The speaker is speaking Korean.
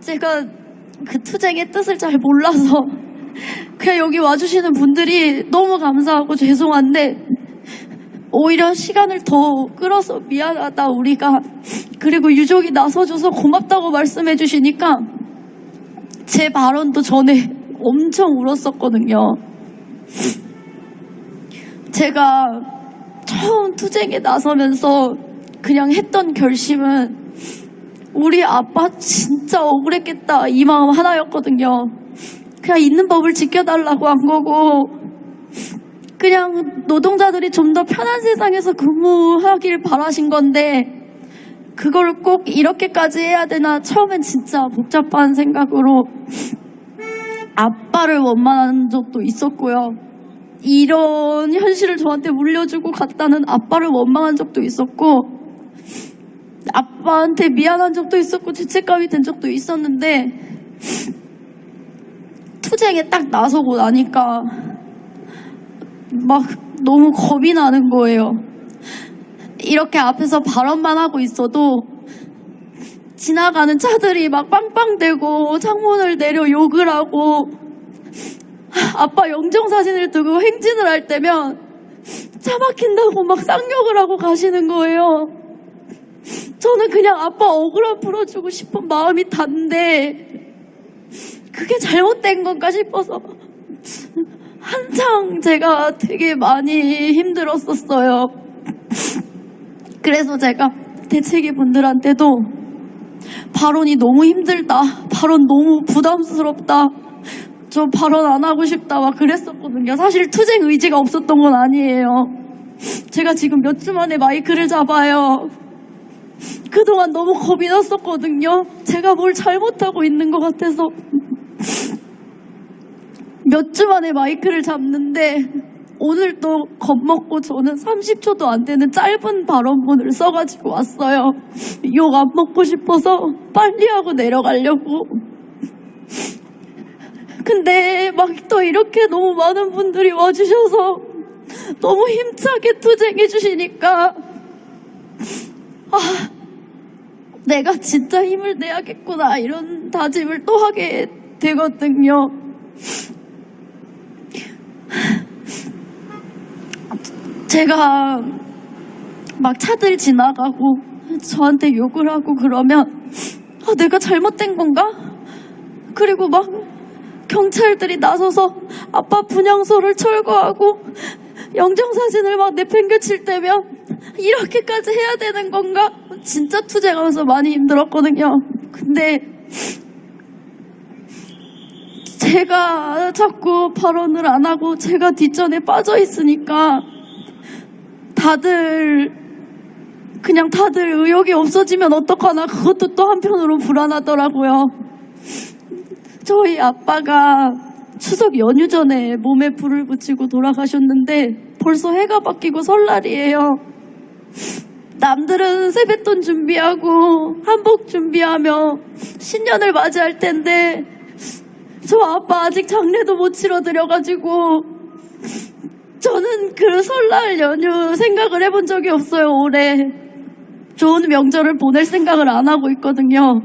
제가 그 투쟁의 뜻을 잘 몰라서 그냥 여기 와주시는 분들이 너무 감사하고 죄송한데 오히려 시간을 더 끌어서 미안하다 우리가 그리고 유족이 나서줘서 고맙다고 말씀해 주시니까 제 발언도 전에 엄청 울었었거든요. 제가 처음 투쟁에 나서면서 그냥 했던 결심은 우리 아빠 진짜 억울했겠다 이 마음 하나였거든요. 그냥 있는 법을 지켜달라고 한 거고 그냥 노동자들이 좀 더 편한 세상에서 근무하길 바라신 건데 그걸 꼭 이렇게까지 해야 되나 처음엔 진짜 복잡한 생각으로 아빠를 원망한 적도 있었고요. 이런 현실을 저한테 물려주고 갔다는 아빠를 원망한 적도 있었고 아빠한테 미안한 적도 있었고 죄책감이 든 적도 있었는데 투쟁에 딱 나서고 나니까 막 너무 겁이 나는 거예요. 이렇게 앞에서 발언만 하고 있어도 지나가는 차들이 막 빵빵대고 창문을 내려 욕을 하고 아빠 영정 사진을 두고 행진을 할 때면 차 막힌다고 막 쌍욕을 하고 가시는 거예요. 저는 그냥 아빠 억울함 풀어주고 싶은 마음이 단데 그게 잘못된 건가 싶어서 한창 제가 되게 많이 힘들었었어요. 그래서 제가 대책위 분들한테도 발언이 너무 힘들다. 발언 너무 부담스럽다. 저 발언 안 하고 싶다. 막 그랬었거든요. 사실 투쟁 의지가 없었던 건 아니에요. 제가 지금 몇 주 만에 마이크를 잡아요. 그동안 너무 겁이 났었거든요. 제가 뭘 잘못하고 있는 것 같아서. 몇 주 만에 마이크를 잡는데 오늘 또 겁먹고 저는 30초도 안 되는 짧은 발언문을 써가지고 왔어요. 욕 안 먹고 싶어서 빨리 하고 내려가려고. 근데 막 또 이렇게 너무 많은 분들이 와주셔서 너무 힘차게 투쟁해 주시니까 아 내가 진짜 힘을 내야겠구나 이런 다짐을 또 하게 되거든요. 제가 막 차들 지나가고 저한테 욕을 하고 그러면 아, 내가 잘못된 건가? 그리고 막 경찰들이 나서서 아빠 분향소를 철거하고 영정사진을 막 내팽개칠 때면 이렇게까지 해야 되는 건가? 진짜 투쟁하면서 많이 힘들었거든요. 근데 제가 자꾸 발언을 안 하고 제가 뒷전에 빠져 있으니까 다들 그냥 다들 의욕이 없어지면 어떡하나 그것도 또 한편으로 불안하더라고요. 저희 아빠가 추석 연휴 전에 몸에 불을 붙이고 돌아가셨는데 벌써 해가 바뀌고 설날이에요. 남들은 세뱃돈 준비하고 한복 준비하며 신년을 맞이할 텐데 저 아빠 아직 장례도 못 치러 드려가지고 저는 그 설날 연휴 생각을 해본 적이 없어요 올해. 좋은 명절을 보낼 생각을 안 하고 있거든요